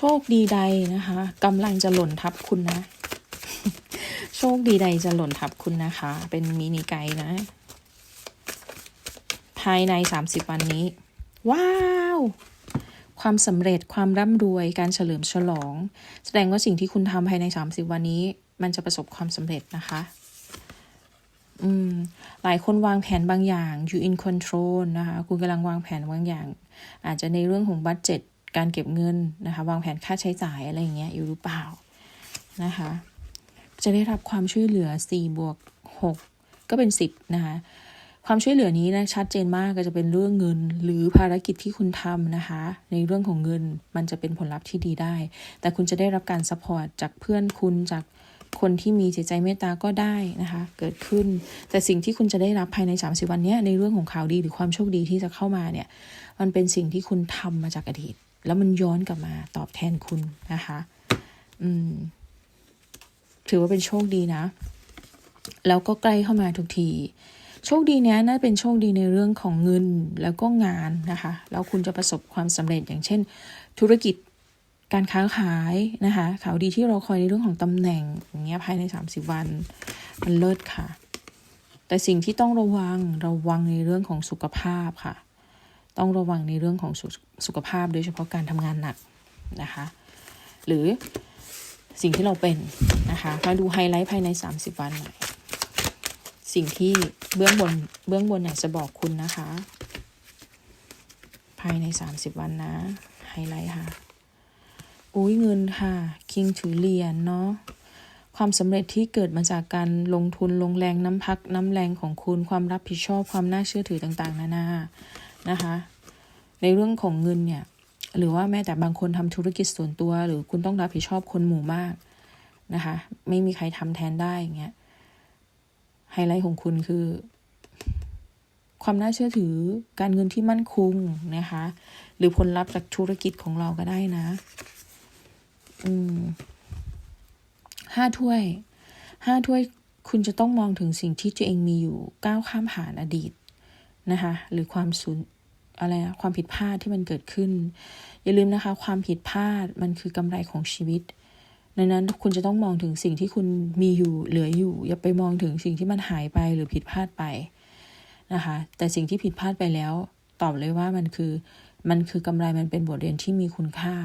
โชคดีใดนะคะกำลังจะหล่นทับคุณนะ โชคดีใดจะหล่นทับคุณนะคะ เป็นมินิไกด์นะ ภายใน 30 วันนี้ ว้าว ความสำเร็จความร่ำรวยการเฉลิมฉลอง แสดงว่าสิ่งที่คุณทำภายใน 30 วันนี้ มันจะประสบความสำเร็จนะคะอืมหลายคนวางแผนบางอย่าง you in control นะคะ คุณกำลังวางแผนบางอย่าง อาจจะในเรื่องของบัตเจ็ต การเก็บเงินนะคะ วางแผนค่าใช้จ่ายอะไรอย่างเงี้ยอยู่หรือเปล่านะคะ จะได้รับความช่วยเหลือ4บวก6ก็เป็น 10นะคะความช่วยเหลือนี้นะชัดเจนมากก็จะเป็นเรื่องเงิน หรือภารกิจที่คุณทำนะคะ ในเรื่องของเงินมันจะเป็นผลลัพธ์ที่ดีได้ แต่คุณจะได้รับการซัพพอร์ตจากเพื่อนคุณจากคนที่มีจิตใจเมตตาก็ได้นะคะ เกิดขึ้น แต่สิ่งที่คุณจะได้รับภายใน 30 วันนี้ในเรื่องของข่าวดีหรือความโชคดีที่จะเข้ามาเนี่ย มันเป็นสิ่งที่คุณทำมาจากอดีต แล้วมันย้อนกลับมาตอบแทนคุณนะคะ อืม ถือว่าเป็นโชคดีนะ แล้วก็ใกล้เข้ามาทุกที โชคดีเนี้ยน่าเป็นโชคดีในเรื่องของเงินแล้วก็งานนะคะ แล้วคุณจะประสบความสำเร็จอย่างเช่น ธุรกิจการค้าขายนะคะ ข่าวดีที่เราคอยในเรื่องของตำแหน่งอย่างเงี้ยภายใน 30 วัน มันเลิศค่ะ แต่สิ่งที่ต้องระวังระวังในเรื่องของสุขภาพค่ะ ต้องระวังในเรื่องของสุสุขภาพโดยเฉพาะการทำงานหนักนะคะ หรือสิ่งที่เราเป็นนะคะ มาดูไฮไลท์ภายใน 30 วันหน่อยสิ่งที่เบื้องบนเบื้องบนอยากจะบอกคุณนะคะ ภายใน 30 วันนะไฮไลท์ค่ะ อุ้ยเงินค่ะ คิงถือเหรียญเนาะความสำเร็จที่เกิดมาจากการลงทุนลงแรงน้ำพักน้ำแรงของคุณความรับผิดชอบความน่าเชื่อถือต่าง ๆ นานา นะคะ ในเรื่องของเงินเนี่ย หรือว่าแม้แต่บางคนทำธุรกิจส่วนตัว หรือคุณต้องรับผิดชอบคนหมู่มากนะคะ ไม่มีใครทำแทนได้อย่างเงี้ยไฮไลท์ของคุณคือ ความน่าเชื่อถือการเงินที่มั่นคงนะคะ หรือผลลัพธ์จากธุรกิจของเราก็ได้นะ อืมห้าถ้วยห้าถ้วยคุณจะต้องมองถึงสิ่งที่ตัวเองมีอยู่ก้าวข้ามผ่านอดีต นะคะหรือความสูญอะไรนะความผิดพลาดที่มันเกิดขึ้น อย่าลืมนะคะ ความผิดพลาดมันคือกำไรของชีวิตดังนั้นคุณจะต้องมองถึงสิ่งที่คุณมีอยู่เหลืออยู่ อย่าไปมองถึงสิ่งที่มันหายไปหรือผิดพลาดไปนะคะ แต่สิ่งที่ผิดพลาดไปแล้ว ตอบเลยว่ามันคือมันคือกำไรมันเป็นบทเรียนที่มีคุณค่า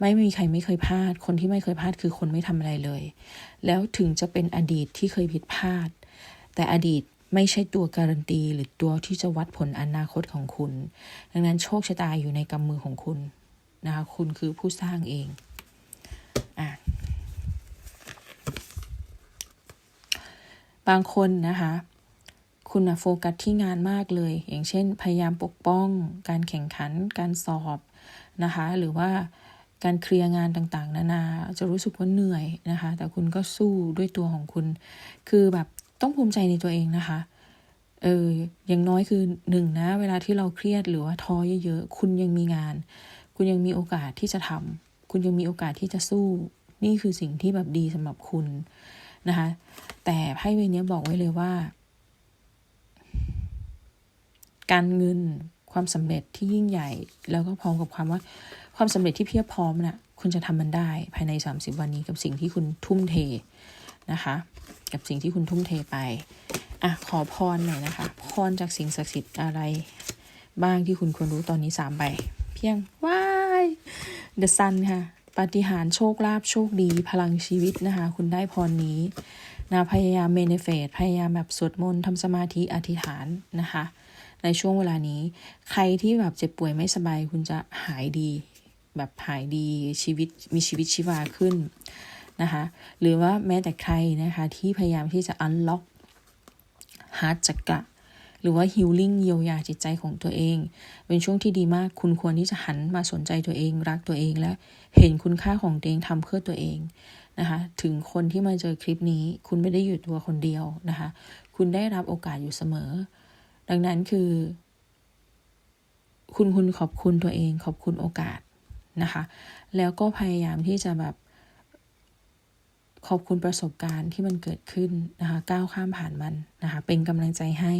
ไม่มีใครไม่เคยพลาด คนที่ไม่เคยพลาดคือคนไม่ทำอะไรเลย แล้วถึงจะเป็นอดีตที่เคยผิดพลาด แต่อดีต ไม่ใช่ตัวการันตี หรือตัวที่จะวัดผลอนาคตของคุณ ดังนั้นโชคชะตาอยู่ในกำมือของคุณนะคะคุณคือผู้สร้างเองอะบางคนนะคะ คุณโฟกัสที่งานมากเลย อย่างเช่น พยายามปกป้อง การแข่งขัน การสอบนะคะ หรือว่าการเคลียร์งานต่างๆ นานา จะรู้สึกว่าเหนื่อยนะคะ แต่คุณก็สู้ด้วยตัวของคุณ คือแบบ ต้องภูมิใจในตัวเองนะคะ เอออย่างน้อยคือหนึ่งนะ เวลาที่เราเครียดหรือว่าท้อเยอะๆ คุณยังมีงาน คุณยังมีโอกาสที่จะทำคุณยังมีโอกาสที่จะสู้ นี่คือสิ่งที่แบบดีสำหรับคุณนะคะ แต่ไพ่ใบนี้บอกไว้เลยว่า การเงินความสำเร็จที่ยิ่งใหญ่ แล้วก็พร้อมกับความว่า ความสำเร็จที่เพียบพร้อมนะ่ะคุณจะทำมันได้ภายใน 30 วันนี้กับสิ่งที่คุณทุ่มเท นะคะ กับสิ่งที่คุณทุ่มเทไปอะขอพรหน่อยนะคะ พรจากสิ่งศักดิ์สิทธิ์อะไร บ้างที่คุณควรรู้ตอนนี้สามใบ เพียงว้าย The Sun ค่ะปาฏิหาริย์โชคลาภโชคดีพลังชีวิตนะคะ คุณได้พรนี้นะพยายามเมนเฟตพยายามแบบสวดมนต์ทำสมาธิอธิษฐานนะคะ ในช่วงเวลานี้ ใครที่แบบเจ็บป่วยไม่สบายคุณจะหายดี แบบหายดีชีวิตมีชีวิตชีวาขึ้น นะคะหรือว่าแม้แต่ใครนะคะที่พยายามที่จะ unlock ฮาร์ดจักระหรือว่าฮิลลิ่งเยียวยาจิตใจของตัวเอง เป็นช่วงที่ดีมากคุณควรที่จะหันมาสนใจตัวเอง รักตัวเองและเห็นคุณค่าของตัวเองทำเพื่อตัวเองนะคะถึงคนที่มาเจอคลิปนี้ คุณไม่ได้อยู่ตัวคนเดียวนะคะคุณได้รับโอกาสอยู่เสมอ ดังนั้นคือ คุณคุณขอบคุณตัวเอง ขอบคุณโอกาสนะคะ แล้วก็พยายามที่จะแบบ ขอบคุณประสบการณ์ที่มันเกิดขึ้นนะคะก้าวข้ามผ่านมันนะคะเป็นกำลังใจให้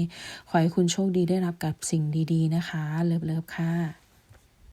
ขอให้คุณโชคดีได้รับกับสิ่งดี ๆ นะคะ เลิฟๆค่ะ